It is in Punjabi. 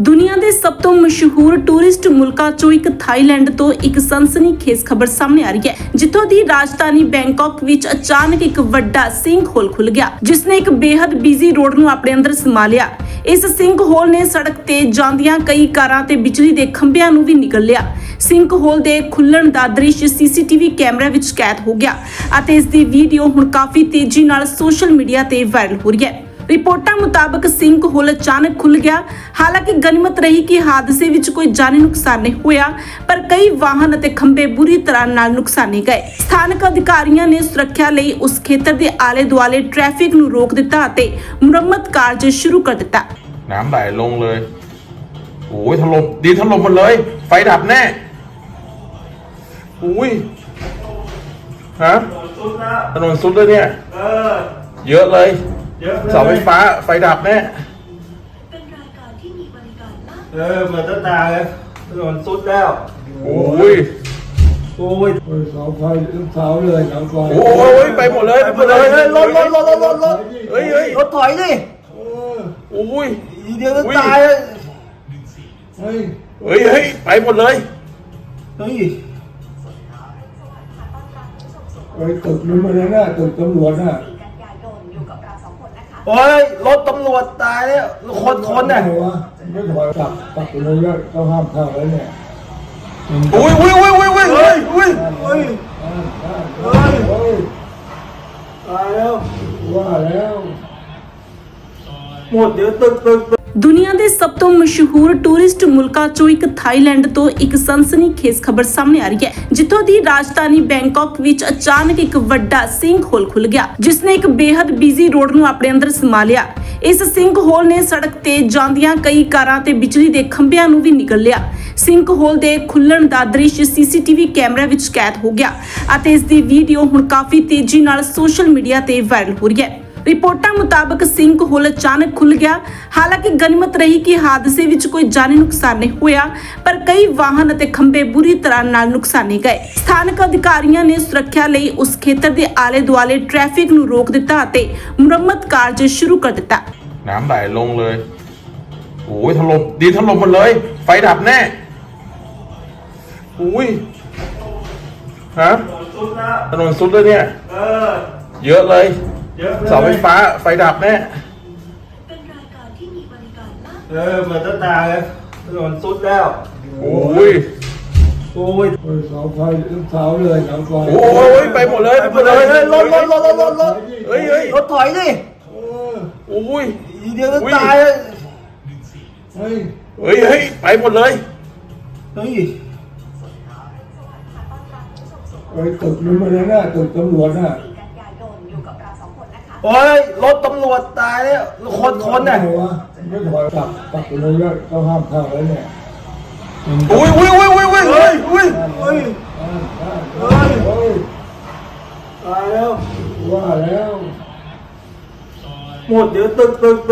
ਦੁਨੀਆ ਦੇ ਸਭ ਤੋਂ ਮਸ਼ਹੂਰ ਟੂਰਿਸਟ ਮੁਲਕਾਂ ਚੋਂ ਇੱਕ ਥਾਈਲੈਂਡ ਤੋਂ ਇੱਕ ਸਨਸਨੀਖੇਜ਼ ਖਬਰ ਸਾਹਮਣੇ ਆ ਰਹੀ ਹੈ, ਜਿੱਥੋਂ ਦੀ ਰਾਜਧਾਨੀ ਬੈਂਕਾਕ ਵਿੱਚ ਅਚਾਨਕ ਇੱਕ ਵੱਡਾ ਸਿੰਕ ਹੋਲ ਖੁੱਲ ਗਿਆ ਜਿਸ ਨੇ ਇੱਕ ਬੇहद ਬਿਜ਼ੀ ਰੋਡ ਨੂੰ ਆਪਣੇ ਅੰਦਰ ਸਮਾ ਲਿਆ। ਇਸ ਸਿੰਕ ਹੋਲ ਨੇ ਸੜਕ ਤੇ ਜਾਂਦੀਆਂ ਕਈ ਕਾਰਾਂ ਤੇ ਬਿਜਲੀ ਦੇ ਖੰਭਿਆਂ ਨੂੰ ਵੀ ਨਿਗਲ ਲਿਆ। ਸਿੰਕ ਹੋਲ ਦੇ ਖੁੱਲਣ ਦਾ ਦ੍ਰਿਸ਼ ਸੀਸੀਟੀਵੀ ਕੈਮਰਾ ਵਿੱਚ ਕੈਦ ਹੋ ਗਿਆ ਅਤੇ ਇਸ ਦੀ ਵੀਡੀਓ ਹੁਣ ਕਾਫੀ ਤੇਜ਼ੀ ਨਾਲ ਸੋਸ਼ਲ ਮੀਡੀਆ ਤੇ ਵਾਇਰਲ ਹੋ ਰਹੀ ਹੈ। ਰਿਪੋਰਟਾਂ ਮੁਤਾਬਕ ਸਿੰਕ ਹੋਲ ਅਚਾਨਕ ਖੁੱਲ ਗਿਆ ਹਾਲਾਂਕਿ ਗਨੀਮਤ ਰਹੀ ਕਿ ਹਾਦਸੇ ਵਿੱਚ ਕੋਈ ਜਾਨੀ ਨੁਕਸਾਨ ਨਹੀਂ ਹੋਇਆ ਪਰ ਕਈ ਵਾਹਨ ਅਤੇ ਖੰਭੇ ਬੁਰੀ ਤਰ੍ਹਾਂ ਨਾਲ ਨੁਕਸਾਨੇ ਗਏ ਸਥਾਨਕ ਅਧਿਕਾਰੀਆਂ ਨੇ ਸੁਰੱਖਿਆ ਲਈ ਉਸ ਖੇਤਰ ਦੇ ਆਲੇ-ਦੁਆਲੇ ਟ੍ਰੈਫਿਕ ਨੂੰ ਰੋਕ ਦਿੱਤਾ ਅਤੇ ਮੁਰੰਮਤ ਕਾਰਜ ਸ਼ੁਰੂ ਕਰ ਦਿੱਤਾ น้ำไหลลงเลยโอ้ยถล่มดีถล่มหมดเลย ไฟดับแน่อุ้ย ฮะ สุดแล้ว ถนนสุดเลยเนี่ย เออ เยอะเลย เยอะเลยเสาไฟฟ้าไฟดับแน่เป็นรายการที่มีบริการมากเออเหมือนจะตายเลยถนนสุดแล้วโอ้ยโอ้ยโอ้ยเสาไฟเสาเลยเสาไฟโอ้ยไปหมดเลยไปหมดเลยเฮ้ยรถรถรถรถรถรถเฮ้ยเฮ้ยรถถอยดิโอ้ยอีเดียวจะอุ้ยตายเลยเฮ้ยเฮ้ยเฮ้ยไปหมดเลยเฮ้ยไอ้ตึกนี้มันน่ะตึกตำรวจน่ะ โอ้ยรถตำรวจตายแล้วคนคนน่ะไงวะไม่ถอยกลับกลับไปเลยแล้วเขาห้ามเข้าแล้วเนี่ยอุ้ยอุ้ยอุ้ยอุ้ยอุ้ยเฮ้ยอุ้ยเฮ้ยเฮ้ยเฮ้ยตายแล้วว่าแล้วหมดเดี๋ยวตึกตึกตึก ਦੁਨੀਆ ਦੇ ਸਭ ਤੋਂ ਮਸ਼ਹੂਰ ਟੂਰਿਸਟ ਮੁਲਕਾਂ ਚੋਂ ਇੱਕ ਥਾਈਲੈਂਡ ਤੋਂ ਇੱਕ ਸਨਸਨੀਖੇਜ਼ ਖਬਰ ਸਾਹਮਣੇ ਆ ਰਹੀ ਹੈ, ਜਿੱਥੋਂ ਦੀ ਰਾਜਧਾਨੀ ਬੈਂਕਾਕ ਵਿੱਚ ਅਚਾਨਕ ਇੱਕ ਵੱਡਾ ਸਿੰਕ ਹੋਲ ਖੁੱਲ ਗਿਆ ਜਿਸ ਨੇ ਇੱਕ ਬੇहद ਬਿਜ਼ੀ ਰੋਡ ਨੂੰ ਆਪਣੇ ਅੰਦਰ ਸਮਾ ਲਿਆ ਇਸ ਸਿੰਕ ਹੋਲ ਨੇ ਸੜਕ ਤੇ ਜਾਂਦੀਆਂ ਕਈ ਕਾਰਾਂ ਤੇ ਬਿਜਲੀ ਦੇ ਖੰਭਿਆਂ ਨੂੰ ਵੀ ਨਿਗਲ ਲਿਆ। ਸਿੰਕ ਹੋਲ ਦੇ ਖੁੱਲਣ ਦਾ ਦ੍ਰਿਸ਼ ਸੀਸੀਟੀਵੀ ਕੈਮਰਾ ਵਿੱਚ ਕੈਦ ਹੋ ਗਿਆ ਅਤੇ ਇਸ ਦੀ ਵੀਡੀਓ ਹੁਣ ਕਾਫੀ ਤੇਜ਼ੀ ਨਾਲ ਸੋਸ਼ਲ ਮੀਡੀਆ ਤੇ ਵਾਇਰਲ ਹੋ ਰਹੀ ਹੈ। ਰਿਪੋਰਟਾਂ ਮੁਤਾਬਕ ਸਿੰਕ ਹੋਲ ਅਚਾਨਕ ਖੁੱਲ ਗਿਆ ਹਾਲਾਂਕਿ ਗਨੀਮਤ ਰਹੀ ਕਿ ਹਾਦਸੇ ਵਿੱਚ ਕੋਈ ਜਾਨੀ ਨੁਕਸਾਨ ਨਹੀਂ ਹੋਇਆ ਪਰ ਕਈ ਵਾਹਨ ਅਤੇ ਖੰਭੇ ਬੁਰੀ ਤਰ੍ਹਾਂ ਨਾਲ ਨੁਕਸਾਨੇ ਗਏ ਸਥਾਨਕ ਅਧਿਕਾਰੀਆਂ ਨੇ ਸੁਰੱਖਿਆ ਲਈ ਉਸ ਖੇਤਰ ਦੇ ਆਲੇ-ਦੁਆਲੇ ਟ੍ਰੈਫਿਕ ਨੂੰ ਰੋਕ ਦਿੱਤਾ ਅਤੇ ਮੁਰੰਮਤ ਕਾਰਜ ਸ਼ੁਰੂ ਕਰ ਦਿੱਤਾ น้ำไหลลงเลยโอ้ยถล่มดีถล่มหมดเลย ไฟดับแน่อุ้ย ฮะ สุดแล้ว ถนนสุดเลยเนี่ย เออ เยอะเลย เยอะเลยเสาไฟฟ้าไฟดับแน่เป็นรายการที่มีบริการมากเออเหมือนจะตายเลยถนนสุดแล้ว โอ้ยโอ้ยโอ้ยเสาไฟเสาเลยเสาไฟโอ้ยไปหมดเลยไปหมดเลยเฮ้ยรถรถรถรถรถรถเฮ้ยเฮ้ยรถถอยดิโอ้ยอีเดียวจะอุ้ยตายเลยเฮ้ยเฮ้ยเฮ้ยไปหมดเลยเฮ้ยไอ้ตึกนี้มันน่ะตึกตำรวจน่ะ โอ้ยรถตำรวจตายแล้วคนคนน่ะไงวะไม่ถอยกลับกลับไปเลยแล้วเขาห้ามเข้าแล้วเนี่ยอุ้ยอุ้ยอุ้ยอุ้ยอุ้ยเฮ้ยอุ้ยเฮ้ยเฮ้ยเฮ้ยตายแล้วว่าแล้วหมดเดี๋ยวตึกตึกตึก